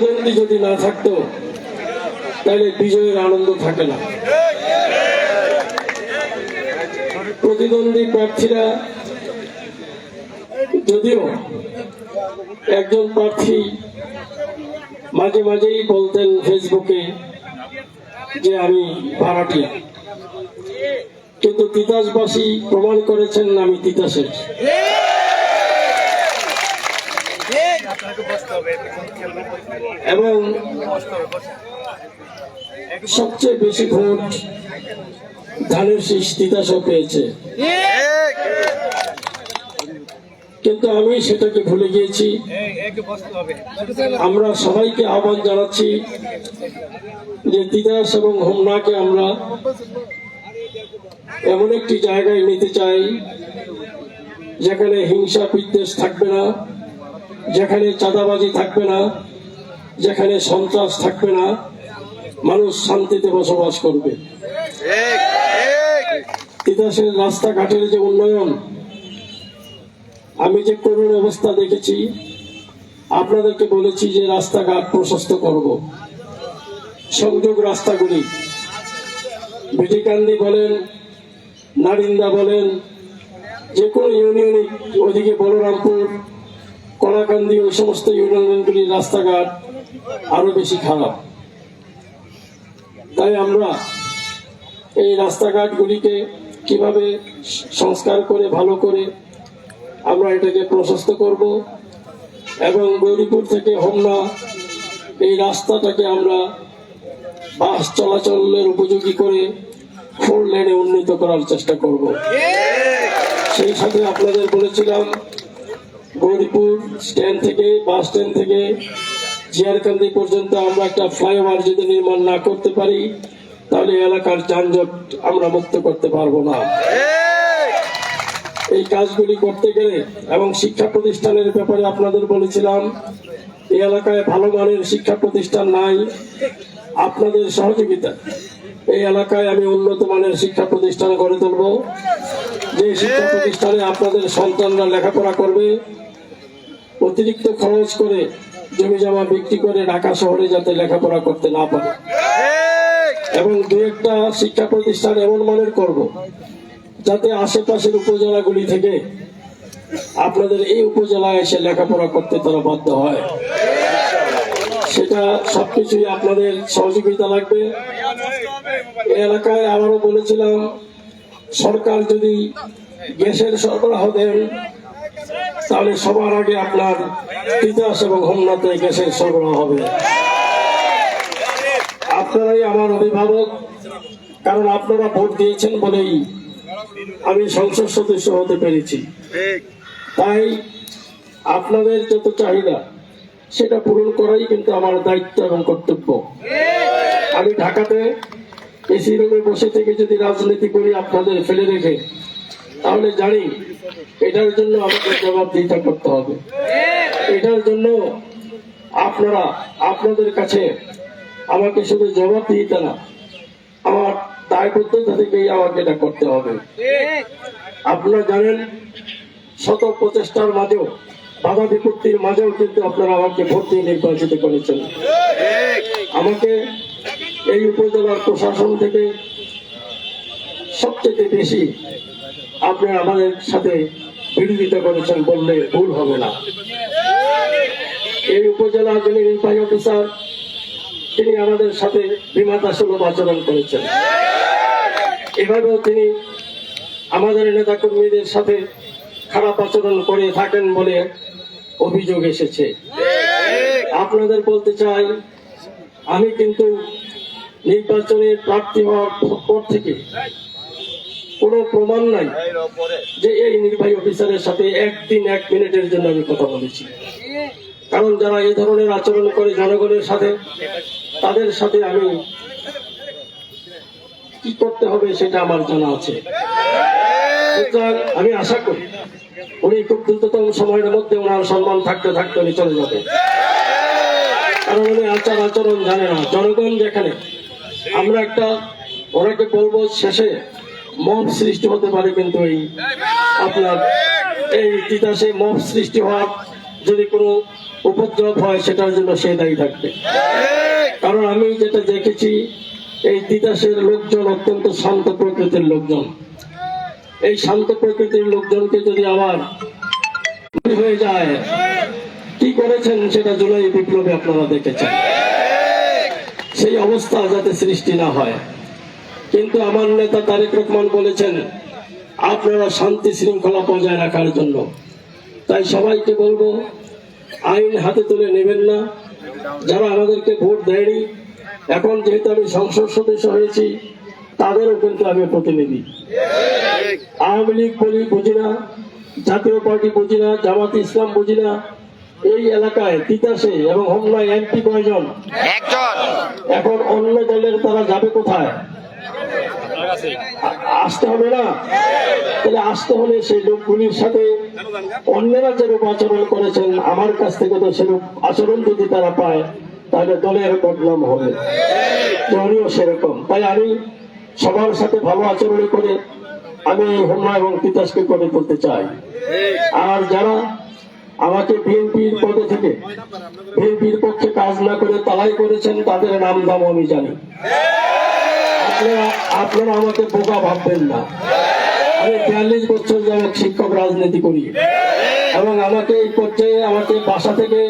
প্রতিদ্বন্দ্বী যদি না থাকতো, তাহলে বিজয়ের আনন্দ থাকে না। প্রতিদ্বন্দ্বী প্রার্থীরা যদিও একজন প্রার্থী মাঝে মাঝেই বলতেন ফেসবুকে যে আমি ভাড়াটিয়া। কিন্তু তিতাসবাসী প্রমাণ করেছেন আমি তিতাসের। এবং সবচেয়ে বেশি ভোট ধানের শীষ তিতাসও পেয়েছে। কিন্তু আমি সেটাকে ভুলে গিয়েছি। আমরা সবাইকে আহ্বান জানাচ্ছি যে তিতাস এবং হোমনাকে আমরা এমন একটি জায়গায় নিতে চাই যেখানে হিংসা বিদ্বেষ থাকবে না। যেখানে চাঁদাবাজি থাকবে না, যেখানে সন্ত্রাস থাকবে না, মানুষ শান্তিতে বসবাস করবে। তিতাসের রাস্তাঘাটের যে উন্নয়ন, আমি যে করুণ অবস্থা দেখেছি, আপনাদেরকে বলেছি যে রাস্তাঘাট প্রশস্ত করব। সংযোগ রাস্তাগুলি। বিটিকান্দি বলেন, নারিন্দা বলেন, যে কোনো ইউনিয়নে ওদিকে বলরামপুর কলাকান্দি ওই সমস্ত ইউনিয়নগুলির রাস্তাঘাট আরও বেশি খারাপ। তাই আমরা এই রাস্তাঘাটগুলিকে কীভাবে সংস্কার করে ভালো করে আমরা এটাকে প্রশস্ত করব এবং গৌরীপুর থেকে হোমনা এই রাস্তাটাকে আমরা বাস চলাচলের উপযোগী করে ফোর লেনে উন্নীত করার চেষ্টা করব। সেই সাথে আপনাদের বলেছিলাম গৌরীপুর স্ট্যান্ড থেকে, বাস স্ট্যান্ড থেকে, জিয়ারকান্দি পর্যন্ত আমরা একটা ফ্লাইওভার যদি নির্মাণ না করতে পারি, তাহলে এলাকার যানজট আমরা মুক্ত করতে পারব না। এই কাজগুলি করতে গেলে এবং শিক্ষা প্রতিষ্ঠানের ব্যাপারে আপনাদের বলেছিলাম, এই এলাকায় ভালো মানের শিক্ষা প্রতিষ্ঠান নাই, আপনাদের সহযোগিতা। এই এলাকায় আমি উন্নত মানের শিক্ষা প্রতিষ্ঠান গড়ে তুলব। যে শিক্ষা প্রতিষ্ঠানে আপনাদের সন্তানরা লেখাপড়া করবে অতিরিক্ত খরচ করে জমি জমা বিক্রি করে ঢাকা শহরে যাতে লেখাপড়া করতে না পারে। এবং দু একটা শিক্ষা প্রতিষ্ঠান এমন মানের করব, যাতে আশেপাশের উপজেলাগুলি থেকে আপনাদের এই উপজেলায় এসে লেখাপড়া করতে তারা বাধ্য হয়। সেটা সবকিছুই আপনাদের সহযোগিতা লাগবে। এলাকায় আবারও বলেছিলাম, সরকার যদি গ্যাসের সরবরাহ দেন তাহলে সবার আগে আপনার তিতাস এবং হোমনাতে গ্যাসের সরবরাহ হবে। আপনারাই আমার অভিভাবক, কারণ আপনারা ভোট দিয়েছেন বলেই আমি সংসদ সদস্য হতে পেরেছি। তাই আপনাদের যত চাহিদা, সেটা পূরণ করাই কিন্তু আমার দায়িত্ব এবং কর্তব্য। আমি ঢাকাতে এসি রুমে বসে থেকে যদি রাজনীতি করি আপনাদের ফেলে রেখে, তাহলে জানি এটার জন্য আমাদের জবাবদিহিতা করতে হবে। এটার জন্য আপনারা, আপনাদের কাছে আমাকে শুধু জবাবদিহিতা না, আমার দায়বদ্ধতা থেকেই আমাকে এটা করতে হবে। আপনারা জানেন, শত প্রচেষ্টার মাঝেও, বাধা বিপত্তির মাঝেও কিন্তু আপনারা আমাকে নির্বাচিত করেছেন। আমাকে এই উপজেলার প্রশাসন থেকে সবচেয়ে বেশি আপনারা আমাদের সাথে বিরোধিতা করেছেন বললে ভুল হবে না। এই উপজেলা যিনি নির্বাহী অফিসার, তিনি আমাদের সাথে বিমাতা সুলভ আচরণ করেছেন। এভাবেও তিনি আমাদের নেতা কর্মীদের সাথে খারাপ আচরণ করে থাকেন বলে অভিযোগ এসেছে। আপনাদের বলতে চাই, আমি কিন্তু নির্বাচনে প্রার্থী হওয়ার পর থেকে কোনো প্রমাণ নাই যে এই নির্বাহী অফিসারের সাথে একদিন এক মিনিটের জন্য আমি কথা বলেছি। কারণ যারা এই ধরনের আচরণ করে জনগণের সাথে, তাদের সাথে আমি কি করতে হবে সেটা আমার জানা আছে। আমি আশা করি উনি খুব দ্রুততম সময়ের মধ্যে ওনার সম্মান থাকতে থাকতে উনি চলে যাবে। কারণ উনি আচার আচরণ জানে না। জনগণ যেখানে, আমরা একটা, ওনাকে বলব শেষে মব সৃষ্টি হতে পারে কিন্তু এই আপনার এই তিতাসে মব সৃষ্টি হওয়ার যদি কোনো উপদ্রব হয়, সেটার জন্য সে দায়ী থাকবে। কারণ আমি যেটা দেখেছি, এই তিতাসের লোকজন অত্যন্ত শান্ত প্রকৃতির লোকজন। এই শান্ত প্রকৃতির লোকজনকে যদি আবার হয়ে যায়, কি করেছেন সেটা জুলাই বিপ্লবে আপনারা দেখেছেন। সেই অবস্থা যাতে সৃষ্টি না হয়। কিন্তু আমার নেতা তারেক রহমান বলেছেন আপনারা শান্তি শৃঙ্খলা বজায় রাখার জন্য। তাই সবাইকে বলব আইন হাতে তুলে নেবেন না। যারা আমাদেরকে ভোট দেয়নি এখন যেহেতু আমি সংসদ সদস্য হয়েছি তাদেরও কিন্তু আমি প্রতিনিধি। আওয়ামী লীগ বলি বুঝি না জাতীয় পার্টি বুঝি না জামাত ইসলাম বুঝি না। এই এলাকায় তিতাসে এবং হোমলায় এমপি কয়জন? এখন অন্য দলের তারা যাবে কোথায়? আসতে হবে না? তাহলে আসতে হলে সেই লোকগুলির সাথে অন্যরা যেরূপ আচরণ করেছেন। আমার কাছ থেকে তো সেরূপ আচরণ যদি তারা পায়, তাহলে দলের বদনাম হবে। উনিও সেরকম। তাই আমি সবার সাথে ভালো আচরণ করে আমি হোমনা এবং তিতাসকে করে তুলতে চাই। আর যারা আমাকে বিএনপির পদে থেকে, বিএনপির পক্ষে কাজ না করে তালাই করেছেন, তাদের নাম দাম আমি জানি। আপনারা আপনারা আমাকে বোকা ভাববেন না। আমি বিয়াল্লিশ বছর যাবৎ শিক্ষক রাজনীতি করি। এবং আমাকে এই পর্যায়ে আমাকে বাসা থেকে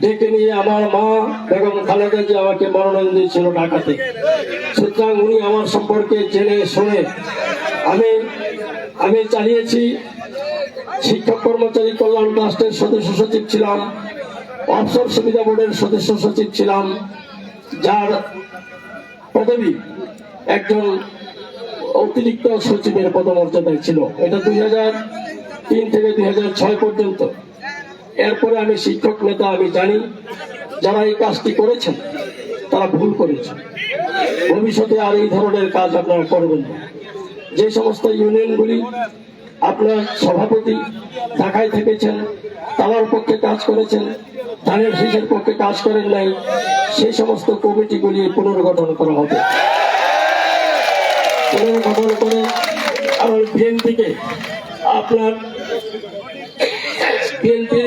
ডেকে নিয়ে আমার মা বেগম খালেদা যে আমাকে মনোনয়ন দিয়েছিল ঢাকাতে। সুতরাং উনি আমার সম্পর্কে জেনে শুনে আমি আমি চালিয়েছি শিক্ষক কর্মচারী কল্যাণ ট্রাস্টের সদস্য সচিব ছিলাম, অবসর সুবিধা বোর্ডের সদস্য সচিব ছিলাম, যার পদবী একজন অতিরিক্ত সচিবের পদমর্যাদায় ছিল। এটা দুই তিন থেকে দুই হাজার ছয় পর্যন্ত। এরপরে আমি শিক্ষক নেতা, আমি জানি যারা এই কাজটি করেছেন, তারা ভুল করেছেন ভবিষ্যতে আর এই ধরনের কাজ আপনারা করবেন না। যে সমস্ত ইউনিয়নগুলি আপনার সভাপতি ঢাকায় থেকেছেন তার পক্ষে কাজ করেছেন, ধানের শীষের পক্ষে কাজ করেন নাই সেই সমস্ত কমিটিগুলি পুনর্গঠন করা হবে।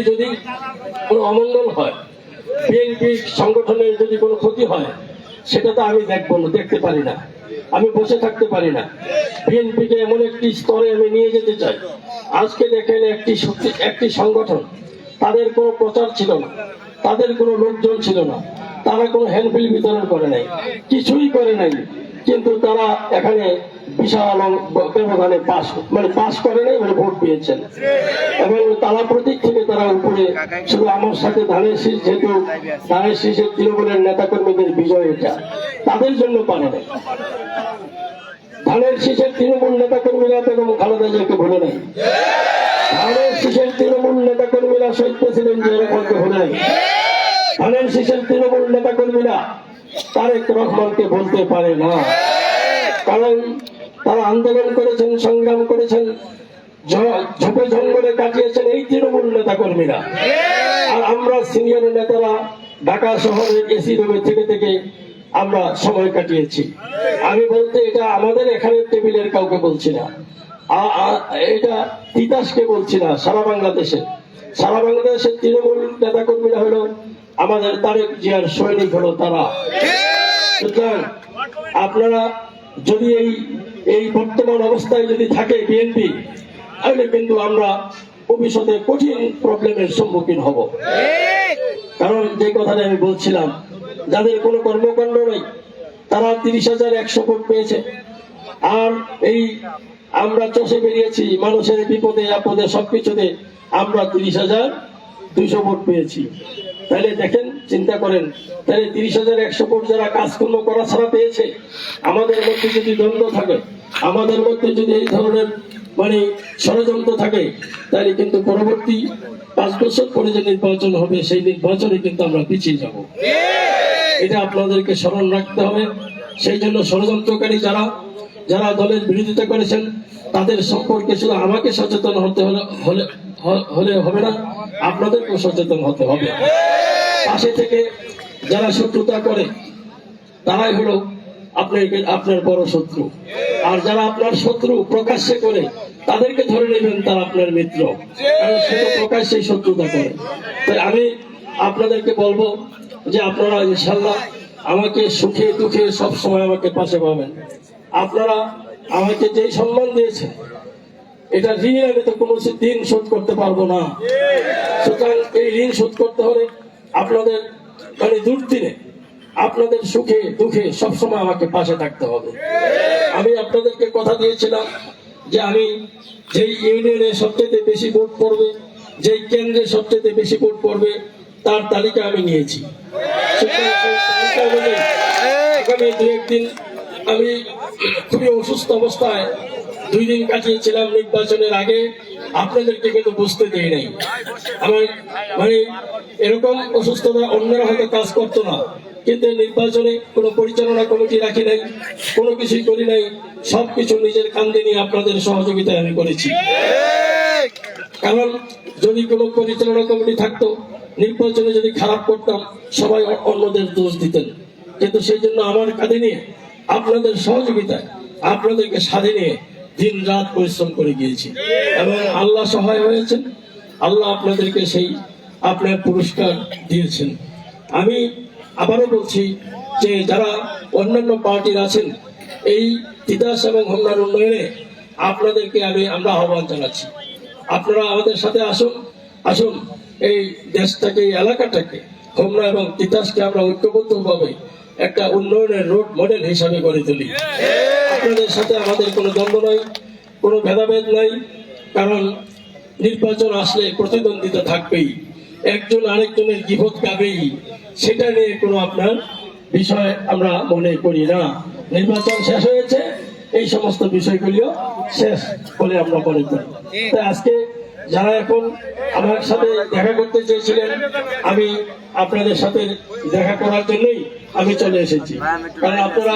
যদি কোনো হয় সংগঠনের যদি কোনো ক্ষতি হয়, সেটা তো আমি দেখব না, দেখতে পারি না। আমি বসে থাকতে পারি না। বিএনপিকে এমন একটি স্তরে আমি নিয়ে যেতে চাই। আজকে দেখেন একটি শক্তি, একটি সংগঠন, তাদের কোনো প্রচার ছিল না, তাদের কোনো লোকজন ছিল না, তারা কোনো হ্যান্ডবিল বিতরণ করে নাই, কিছুই করে নাই। কিন্তু তারা এখানে বিশাল ব্যবধানে পাস মানে পাস করে নাই মানে ভোট পেয়েছেন। এবং তারা প্রতীক থেকে তারা উপরে, শুধু আমার সাথে ধানের শীষ যেহেতু, ধানের শীষের তৃণমূলের নেতাকর্মীদের বিজয় এটা, তাদের জন্য পারে নাই। ধানের শীষের তৃণমূল নেতাকর্মীরা বেগম খালেদা জিয়াকে ভুলে নাই। ধানের শীষের তৃণমূল নেতাকর্মীরা শহীদ প্রেসিডেন্ট জিয়া রহমানকে ভুলে নাই। ধানের শীষের তৃণমূল নেতাকর্মীরা তারেক রহমানকে বলতে পারে না। কারণ তারা আন্দোলন করেছেন, সংগ্রাম করেছেন ঝোপে জঙ্গলে কাটিয়েছেন এই তৃণমূল নেতা কর্মীরা আর আমরা সিনিয়র নেতারা ঢাকা শহরের এসি রুমে থেকে থেকে আমরা সময় কাটিয়েছি। আমি বলতে এটা আমাদের এখানে টেবিলের কাউকে বলছি না। এটা তিতাসকে বলছি না, সারা বাংলাদেশে। সারা বাংলাদেশের তৃণমূল নেতা কর্মীরা হলো আমাদের তারেক জিয়ার সৈনিক হলো তারা। সুতরাং আপনারা যদি এই এই বর্তমান অবস্থায় যদি থাকে বিএনপি, তাহলে কিন্তু আমরা ভবিষ্যতে কঠিন প্রবলেমের সম্মুখীন হব। কারণ যে কথাটা আমি বলছিলাম, যাদের কোনো কর্মকাণ্ড নেই, তারা তিরিশ হাজার একশো ভোট পেয়েছে। আর এই আমরা চষে বেরিয়েছি, মানুষের বিপদে, আপদে সবকিছুতে আমরা তিরিশ হাজার দুইশো ভোট পেয়েছি। তাহলে দেখেন চিন্তা করেন তাহলে তিরিশ হাজার একশো ভোট যারা কাজকর্ম করা ছাড়া পেয়েছে আমাদের মধ্যে যদি দ্বন্দ্ব থাকে আমাদের মধ্যে যদি এই ধরনের মানে ষড়যন্ত্র থাকে তাহলে কিন্তু পরবর্তী পাঁচ বছর পরে যে নির্বাচন হবে সেই নির্বাচনে কিন্তু আমরা পিছিয়ে যাব। এটা আপনাদেরকে স্মরণ রাখতে হবে। সেই জন্য ষড়যন্ত্রকারী যারা যারা দলের বিরোধিতা করেছেন, তাদের সম্পর্কে শুধু আমাকে সচেতন হতে হলে হলে হবে না, আপনাদেরকেও সচেতন হতে হবে। পাশে থেকে যারা শত্রুতা করে, তারাই হলো আপনার আপনার বড় শত্রু। আর যারা আপনার শত্রু প্রকাশ্যে করে, তাদেরকে ধরে নেবেন তারা আপনার মিত্র। প্রকাশ্যে শত্রুতা করে। তাই আমি আপনাদেরকে বলব যে আপনারা ইনশাল্লাহ আমাকে সুখে দুঃখে সব সময় আমাকে পাশে পাবেন। আপনারা আমাকে যেই সম্মান দিয়েছেন, এটা ঋণ আমি তো কোনো ঋণ শোধ করতে পারব না। সুতরাং এই ঋণ শোধ করতে হলে আপনাদের মানে দুর্দিনে, আপনাদের সুখে, দুঃখে সবসময় আমাকে পাশে থাকতে হবে। আমি আপনাদেরকে কথা দিয়েছিলাম যে আমি যেই ইউনিয়নে সবচেয়ে বেশি ভোট পড়বে, যেই কেন্দ্রে সবচেয়ে বেশি ভোট পড়বে, তার তালিকা আমি নিয়েছি। আগামী দু একদিন আমি খুবই অসুস্থ অবস্থায় দুই দিন কাটিয়েছিলাম নির্বাচনের আগে। আপনাদেরকে কিন্তু বুঝতে দেই নাই। আমার মানে এরকম অসুস্থতা অন্যরা হয়তো কাজ করতো না। কিন্তু নির্বাচনে কোনো পরিচালনা কমিটি রাখি নাই, কোনো কিছুই করি নাই। সবকিছু নিজের কান্দে নিয়ে আপনাদের সহযোগিতায় আমি করেছি। কারণ যদি কোনো পরিচালনা কমিটি থাকতো, নির্বাচনে যদি খারাপ করতাম, সবাই অন্যদের দোষ দিতেন। কিন্তু সেই জন্য আমার কাঁধে নিয়ে আপনাদের সহযোগিতায় আপনাদেরকে সাথে নিয়ে দিন রাত পরিশ্রম করে গিয়েছি। এবং আল্লাহ সহায় হয়েছেন। আল্লাহ আপনাদেরকে সেই আপনার পুরস্কার দিয়েছেন। আমি আবারও বলছি যে যারা অন্যান্য পার্টির আছেন এই তিতাস এবং হোমনার উন্নয়নে আপনাদেরকে আমি আমরা আহ্বান জানাচ্ছি। আপনারা আমাদের সাথে আসুন। আসুন এই দেশটাকে এই এলাকাটাকে হোমনা এবং তিতাসকে আমরা ঐক্যবদ্ধভাবে একটা উন্নয়নের রোড মডেল হিসাবে গড়ে তুলি। আপনাদের সাথে আমাদের কোনো দ্বন্দ্ব নাই কোনো ভেদাভেদ নাই কারণ নির্বাচন আসলে প্রতিদ্বন্দ্বিতা থাকবেই। একজন আরেকজনের বিপদ গাবেই সেটা নিয়ে কোনো আপনার বিষয় আমরা মনে করি না। নির্বাচন শেষ হয়েছে, এই সমস্ত বিষয়গুলিও শেষ বলে আমরা মনে করি। তাই আজকে যারা এখন আমার সাথে দেখা করতে চেয়েছিলেন, আমি আপনাদের সাথে দেখা করার জন্যই আমি চলে এসেছি। কারণ আপনারা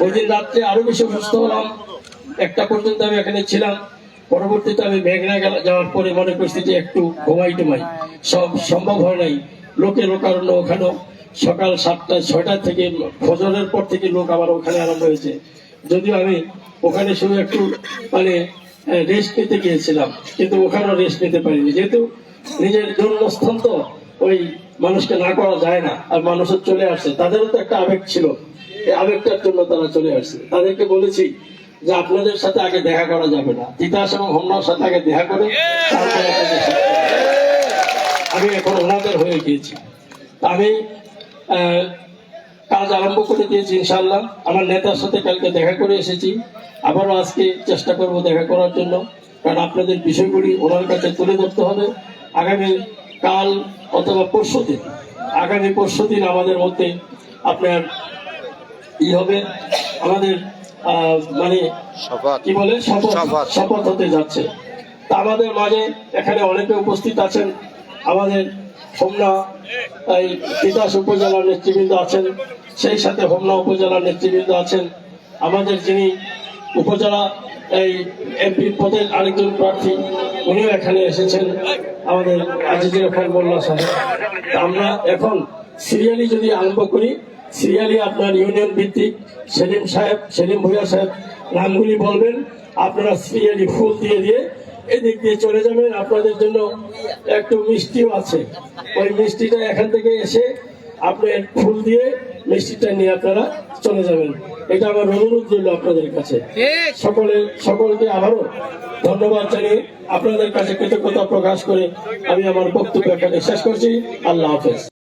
ওই দিন রাত্রে আরও বেশি অসুস্থ হলাম। একটা পর্যন্ত আমি এখানে ছিলাম। পরবর্তীতে আমি মেঘনা যাওয়ার পরে মনে করছি যে একটু ঘুমাই টুমাই। সব সম্ভব হয় নাই। লোকে লোকারণ্য ওখানেও। সকাল সাতটা ছয়টা থেকে ফজরের পর থেকে লোক আবার ওখানে আরম্ভ হয়েছে। যদিও আমি ওখানে শুধু একটু মানে রেস্ট নিতে গিয়েছিলাম। কিন্তু ওখানেও রেস্ট নিতে পারিনি। যেহেতু নিজের জন্মস্থান তো ওই মানুষকে না করা যায় না, আর মানুষের চলে আসছে তাদেরও তো একটা আবেগ ছিল। এই আবেগটার জন্য তারা চলে আসছে তাদেরকে বলেছি যে আপনাদের সাথে আগে দেখা করা যাবে না। তিতাস এবং হোমনার সাথে আগে দেখা করে আমি এখন ওনাদের হয়ে গিয়েছি। আমি কাজ আরম্ভ করে দিয়েছি ইনশাল্লাহ আমার নেতার সাথে কালকে দেখা করে এসেছি। আবারও আজকে চেষ্টা করব দেখা করার জন্য। কারণ আপনাদের বিষয়গুলি ওনার কাছে তুলে ধরতে হবে। আগামী কাল অথবা পরশু দিন আগামী পরশু দিন আমাদের মধ্যে আপনার ই হবে আমাদের মানে শপথ। কি বলে? শপথ। শপথ। শপথ হতে যাচ্ছে। তা আমাদের মাঝে এখানে অনেকে উপস্থিত আছেন। আমাদের হোমনা এই তিতাস উপজেলার নেতৃবৃন্দ আছেন সেই সাথে হোমনা উপজেলার নেতৃবৃন্দ আছেন। আমাদের যিনি উপজেলা এই এমপি পদের আরেকজন প্রার্থী উনিও এখানে এসেছেন আমাদের আজিজুর রহমান মোল্লা সাহেব। আমরা এখন সিরিয়ালি যদি আরম্ভ করি, সিরিয়ালি আপনার ইউনিয়ন ভিত্তিক সেলিম সাহেব, সেলিম ভুইয়া সাহেব নামগুলি বলবেন। আপনারা সিরিয়ালি ফুল দিয়ে দিয়ে এদিক দিয়ে চলে যাবেন। আপনাদের জন্য একটু মিষ্টিও আছে। ওই মিষ্টিটা এখান থেকে এসে আপনার ফুল দিয়ে মিষ্টিটা নিয়ে আপনারা চলে যাবেন। এটা আমার অনুরোধ রইল আপনাদের কাছে। সকলে সকলকে আবারও ধন্যবাদ জানিয়ে আপনাদের কাছে কৃতজ্ঞতা প্রকাশ করে আমি আমার বক্তব্য এখানে শেষ করছি। আল্লাহ হাফেজ।